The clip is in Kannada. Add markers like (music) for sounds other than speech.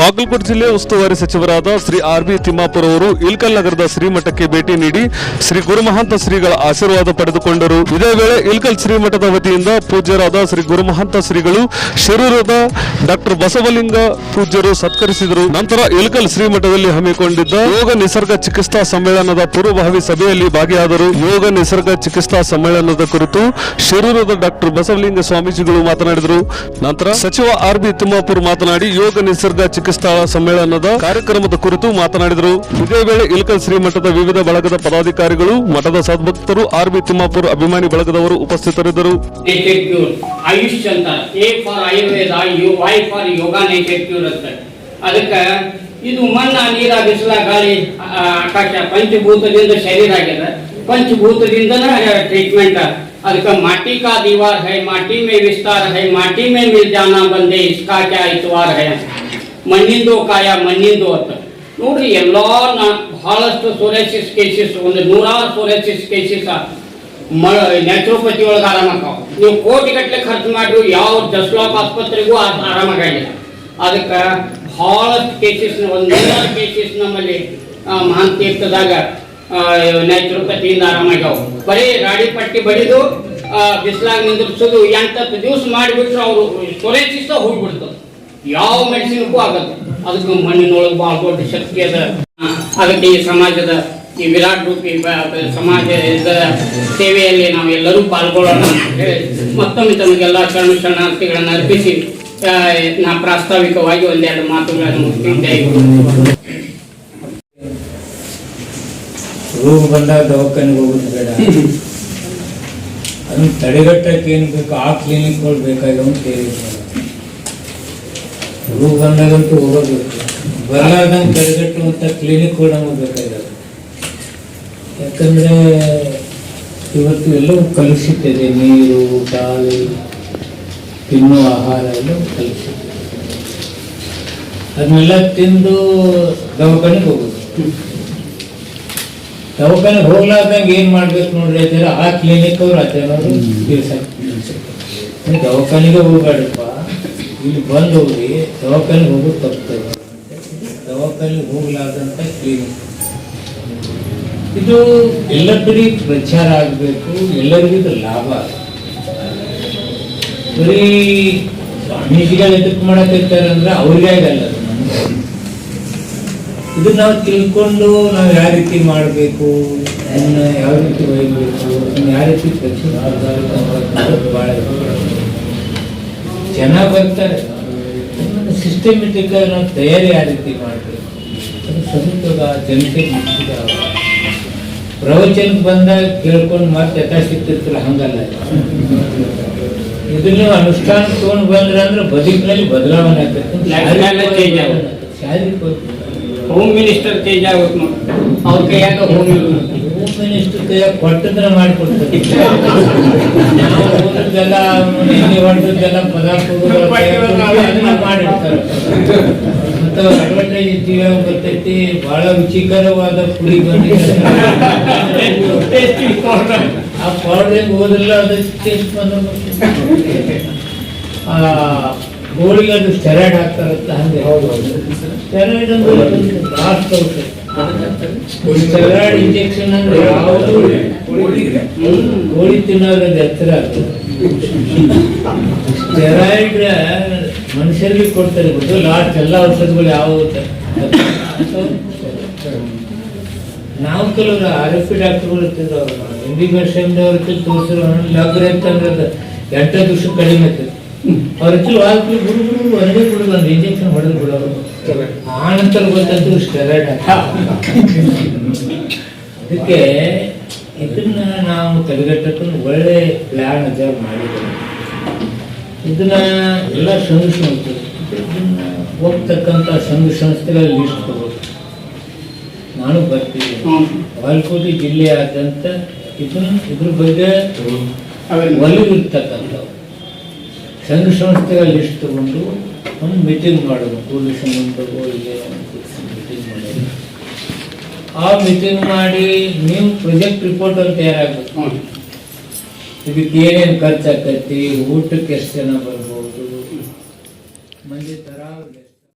ಬಾಗಲಕೋಟೆ ಜಿಲ್ಲೆ ಉಸ್ತುವಾರಿ ಸಚಿವರಾದ ಶ್ರೀ ಆರ್ ಬಿ ತಿಮ್ಮಾಪುರ ಅವರು ಇಲ್ಕಲ್ ನಗರದ ಶ್ರೀಮಠಕ್ಕೆ ಭೇಟಿ ನೀಡಿ ಶ್ರೀ ಗುರುಮಹಂತ ಶ್ರೀಗಳ ಆಶೀರ್ವಾದ ಪಡೆದುಕೊಂಡರು. ಇದೇ ವೇಳೆ ಇಲ್ಕಲ್ ಶ್ರೀಮಠದ ವತಿಯಿಂದ ಪೂಜ್ಯರಾದ ಶ್ರೀ ಗುರುಮಹಂತ ಶ್ರೀಗಳು, ಶಿರೂರದ ಡಾಕ್ಟರ್ ಬಸವಲಿಂಗ ಪೂಜ್ಯರು ಸತ್ಕರಿಸಿದರು. ನಂತರ ಇಲ್ಕಲ್ ಶ್ರೀಮಠದಲ್ಲಿ ಹಮ್ಮಿಕೊಂಡಿದ್ದ ಯೋಗ ನಿಸರ್ಗ ಚಿಕಿತ್ಸಾ ಸಮ್ಮೇಳನದ ಪೂರ್ವಭಾವಿ ಸಭೆಯಲ್ಲಿ ಭಾಗಿಯಾದರು. ಯೋಗ ನಿಸರ್ಗ ಚಿಕಿತ್ಸಾ ಸಮ್ಮೇಳನದ ಕುರಿತು ಶಿರೂರದ ಡಾಕ್ಟರ್ ಬಸವಲಿಂಗ ಸ್ವಾಮೀಜಿಗಳು ಮಾತನಾಡಿದರು. ನಂತರ ಸಚಿವ ಆರ್ ಬಿ ತಿಮ್ಮಾಪುರ್ ಮಾತನಾಡಿ, ಯೋಗ ನಿಸರ್ಗ ಚಿಕಿತ್ಸಾ ಸಮ್ಮೇಳನದ ಕಾರ್ಯಕ್ರಮದ ಕುರಿತು ಮಾತನಾಡಿದರು. ಇದೇ ವೇಳೆ ಇಲ್ಕಲ್ ಶ್ರೀಮಠದ ವಿವಿಧ ಬಳಗದ ಪದಾಧಿಕಾರಿಗಳು, ಮಠದ ಸದ್ಭಕ್ತರು, ಆರ್ ಬಿ ತಿಮ್ಮಾಪುರ ಅಭಿಮಾನಿ ಬಳಗದವರು ಉಪಸ್ಥಿತರಿದ್ದರು. ಆಯುಷ್ ಅಂತ A for Ayurveda U Y for yoga nature cure ಅಂತ ಅದಕ್ಕೆ ಇದು ಮಣ್ಣ, ನೀರ, ಬಿಸಿಲ, ಗಾಳಿ ಆಕಾಶ, ಪಂಚಭೂತದಿಂದ ಶರೀರ ಆಗ್ಯದ. ಪಂಚಭೂತದಿಂದನ ಟ್ರೀಟ್ಮೆಂಟ್ ಅದಕ್ಕೆ ಮಾಟಿ ಕಾ ದೀವಾರ್ ಹೈ, ಮಾಟಿ ಮೇ ವಿಸ್ತಾರ ಹೈ, ಮಾಟಿ ಮೇ ಮಿಲ್ ಜಾನ ಬಂದೆ, ಇಸ್ಕಾ ಕ್ಯಾ ಇತವಾರ್ ಹೈ ಮಣ್ಣಿಂದು ಕಾಯ, ಮಣ್ಣಿಂದು ಅಂತ ನೋಡ್ರಿ ಎಲ್ಲ ಬಹಳಷ್ಟು ಸೋರೆಸಿಸ್ ಕೇಸಸ್ ಒಂದು ನೂರಾರು ಸೋರೆಸಿಸ್ ಕೇಸಸ್ ನ್ಯಾಚುರೋಪತಿ ಒಳಗೆ ಆರಾಮಾಕಾವ ನೀವು ಕೋಟಿ ಗಟ್ಟಲೆ ಖರ್ಚು ಮಾಡಿದ್ರು ಯಾವ ಜಸ್ಲಾಕ್ ಆಸ್ಪತ್ರೆಗೂ ಆರಾಮಾಗಿಲ್ಲ ಅದಕ್ಕೆ ಬಹಳಷ್ಟು ಕೇಸಸ್ ಒಂದು ನೂರಾರು ಕೇಸಸ್ ನಮ್ಮಲ್ಲಿ ಮಹಾನ್ ತೀರ್ಥದಾಗ ನ್ಯಾಚುರೋಪತಿಯಿಂದ ಆರಾಮಾಗ್ಯಾವ ಬರೀ ರಾಡಿ ಪಟ್ಟಿ ಬಡಿದು ಬಿಸಿಲಾಗಿ ನಿಂದಿರ್ಸೋದು ಎಂಟತ್ತು ದಿವಸ ಮಾಡಿಬಿಟ್ರೆ ಅವರು ಸೊರೆಸಿಸ್ ಹೋಗ್ಬಿಡ್ತು ಯಾವ ಮೆಡಿಸಿನ್ಗೂ ಆಗಲ್ಲ. ಅದಕ್ಕೆ ಮಣ್ಣಿನೊಳಗೆ ಬಹಳ ದೊಡ್ಡ ಶಕ್ತಿ ಅದ. ಅದಕ್ಕೆ ಈ ಸಮಾಜದ ಈ ವಿರಾಟ್ ರೂಪಿ ಸಮಾಜದ ಸೇವೆಯಲ್ಲಿ ನಾವೆಲ್ಲರೂ ಪಾಲ್ಗೊಳ್ಳೋಣ ಮತ್ತೊಮ್ಮೆ ತಮಗೆಲ್ಲ ಶರಣ ಶರಣಾರ್ಥಿಗಳನ್ನು ಅರ್ಪಿಸಿ ನಾ ಪ್ರಾಸ್ತಾವಿಕವಾಗಿ ಒಂದೆರಡು ಮಾತುಗಳನ್ನು ಮುಗಿಸಿದ್ದೆ ರೋಗ ಬಂದಾಗ ದವಾಖಾನೆಗೆ ಹೋಗೋದು ಬೇಡ. ಅದನ್ನು ತಡೆಗಟ್ಟಕ್ಕೆ ಏನು ಬೇಕು? ಆ ಕ್ಲಿನಿಕ್ಗಳು ಬೇಕಾಗ್ಯಾವ ಅಂತ ಹೇಳಿದ್ರು. ರೋಗ ಬಂದಾಗಂತೂ ಹೋಗೋದು ಬರಲಾರ್ದಂಗೆ ತಡೆಗಟ್ಟುವಂಥ ಕೂಡ ನಮಗೆ ಬೇಕಾಗಿದೆ. ಯಾಕಂದ್ರೆ ಇವತ್ತು ಎಲ್ಲವೂ ಕಲುಷಿತಿದೆ ನೀರು ಗಾಳಿ ತಿನ್ನುವ ಆಹಾರ ಎಲ್ಲವೂ ಕಲುಷಿತ. ಅದನ್ನೆಲ್ಲ ತಿಂದು ದವಾಖಾನೆಗೆ ಹೋಗೋದು. ದವಾಖಾನೆಗೆ ಹೋಗ್ಲಾರ್ದಂಗೆ ಏನು ಮಾಡ್ಬೇಕು ನೋಡ್ರಿ ಆ ಕ್ಲಿನಿಕ್ ಅವ್ರು ಅದೇನಾದ್ರು ತಿಳಿಸ ದವಾಖಾನೆಗೆ ಹೋಗ್ಬೇಡಪ್ಪ ಇಲ್ಲಿ ಬಂದು ಹೋಗಿ ದವಾಖಾನೆಗೆ ಹೋಗೋದು ತಪ್ಪುತ್ತೆ ದವಾಖಾನೆ ಹೋಗ್ಲಾರ್ದಂತ ಕ್ಲಿನಿಕ್. ಇದು ಎಲ್ಲ ಕಡೆ ಪ್ರಚಾರ ಆಗಬೇಕು ಎಲ್ಲರಿಗೂ ಇದು ಲಾಭ ಬರೀ ಸ್ವಾಮೀಜಿಗಳು ಎದಕ್ಕೆ ಮಾಡಕ್ಕಿರ್ತಾರೆ ಅಂದ್ರೆ ಅವ್ರಿಗೆ ಆಗಲ್ಲ ಇದು ನಾವು ತಿಳ್ಕೊಂಡು ನಾವು ಯಾವ ರೀತಿ ಮಾಡಬೇಕು ಅದನ್ನ ಯಾವ ರೀತಿ ಒಯ್ಯಬೇಕು ಯಾವ ರೀತಿ ಪ್ರಚಾರ ಭಾಳ ಜನ ಬರ್ತಾರೆ. ಸಿಸ್ಟಮೆಟಿಕ್ ನಾವು ತಯಾರಿ ಯಾವ ರೀತಿ ಮಾಡಬೇಕು. ಸದುಪಯೋಗ ಜನತೆಗೆ ಮುಟ್ಟಿದ ಪ್ರವಚನಕ್ಕೆ ಬಂದಾಗ ಕೇಳ್ಕೊಂಡು ಮತ್ತೆ ಯಥಾಶಕ್ತಿರ್ತಿಲ್ಲ ಹಂಗಲ್ಲ. ಇದನ್ನ ಅನುಷ್ಠಾನ ತಗೊಂಡು ಬಂದ್ರೆ ಅಂದ್ರೆ ಬದುಕಿನಲ್ಲಿ ಬದಲಾವಣೆ ಆಗುತ್ತೆ. ಆಗ್ತದೆ ಹೋಮ್ ಮಿನಿಸ್ಟರ್ ಚೇಂಜ್ ಆಗ್ಬೇಕು ಅವ್ರ ಕೈಯಾಗ ಹೋಮ್ ಹೋಮ್ ಮಿನಿಸ್ಟರ್ ಕೈಯಾಗ ಕೊಟ್ಟದ್ರೆ ಮಾಡಿಕೊಡ್ತಾರೆ. ಹೊಡೆದದ್ದೆಲ್ಲ ಪದಾರ್ಥಗಳು (laughs) ಮಾಡಿರ್ತಾರೆ. ಮತ್ತು ಅಡ್ವರ್ಟೈಸ್ ಬಹಳ ರುಚಿಕರವಾದ ಪುಡಿ ಬಂದಿದೆ. ಆ ಪೌಡ್ರಿಗೆ ಹೋದ್ರಲ್ಲ ಅದಕ್ಕೆ ಟೇಸ್ಟ್ ಬಂದ ಆ ಗೋಳಿಗೆ ಅದು ಸ್ಟೆರಾಯ್ಡ್ ಹಾಕ್ತಾರಂತ ಹಂಗೆ. ಸ್ಟೆರಾಯ್ಡ್ ಅಂದ್ರೆ ಸ್ಟೆರಾಯ್ಡ್ ಇಂಜೆಕ್ಷನ್ ಅಂದ್ರೆ ಯಾವುದು ಗೋಳಿ ತಿನ್ನೋದ್ರಿಂದ ಎತ್ತರ ಸ್ಟೆರಾಯ್ಡ್ ಮನುಷ್ಯರಿಗೆ ಕೊಡ್ತಾರೆ ಗೊತ್ತು ಲಾಸ್ಟ್ ಎಲ್ಲ ಔಷಧಗಳು ಯಾವ ನಾವು ಕೆಲವರು ಆರ್ ಎಫ್ ಪಿ ಡಾಕ್ಟರ್ಗಳು ಇರ್ತಿದ್ರು ಎಂ ಬಿ ಬಿ ಎಸ್ ತೋರಿಸಿರೋ ಡಾಕ್ಟರ್ ಅಂತಂದ್ರೆ ಎಂಟು ದಿವಸ ಕಡಿಮೆ ಆಗ್ತದೆ ಅವ್ರ ಹೆಚ್ಚು ವಾಲ್ಕಿ ಗುರು ಗುರು ಒಂದೇ ಗುರು ಒಂದು ಇಂಜೆಕ್ಷನ್ ಹೊಡೆದು ಬಿಡೋರು ಆ ನಂತರ ಗೊತ್ತಾಯ್ತು ಸ್ಟೆರಾಯ್ಡ್ ಅದಕ್ಕೆ ಇದನ್ನ ನಾವು ತಡೆಗಟ್ಟಕ್ಕೆ ಒಳ್ಳೆ ಪ್ಲಾನ್ ಅದ ಮಾಡಿದ್ದೇವೆ. ಇದನ್ನ ಎಲ್ಲ ಸಂಘ ಸಂಸ್ಥೆ ಇದನ್ನ ಹೋಗ್ತಕ್ಕಂಥ ಸಂಘ ಸಂಸ್ಥೆಗಳ ಲಿಸ್ಟ್ ತಗೋಬೇಕು ನಾನು ಬರ್ತೀನಿ. ಬಾಲ್ಕೋಟಿ ಜಿಲ್ಲೆಯಾದಂಥ ಇದನ್ನ ಇದ್ರ ಬಗ್ಗೆ ಒಲವಿರ್ತಕ್ಕಂಥವು ಸಂಘ ಸಂಸ್ಥೆಗಳ ಲಿಸ್ಟ್ ತಗೊಂಡು ಒಂದು ಮೀಟಿಂಗ್ ಮಾಡೋದು ಪೊಲೀಸ್ ಸಂಬಂಧ ಮಾಡೋದು ಆ ಮೀಟಿಂಗ್ ಮಾಡಿ ನೀವು ಪ್ರೊಜೆಕ್ಟ್ ರಿಪೋರ್ಟ್ ಅಂತ ತಯಾರಾಗಬೇಕು. ಇದಕ್ಕೆ ಏನೇನು ಖರ್ಚಾಗ್ತೈತಿ ಊಟಕ್ಕೆ ಎಷ್ಟು ಜನ ಬರ್ಬೋದು ಮಂದಿ ತರಾವರಿ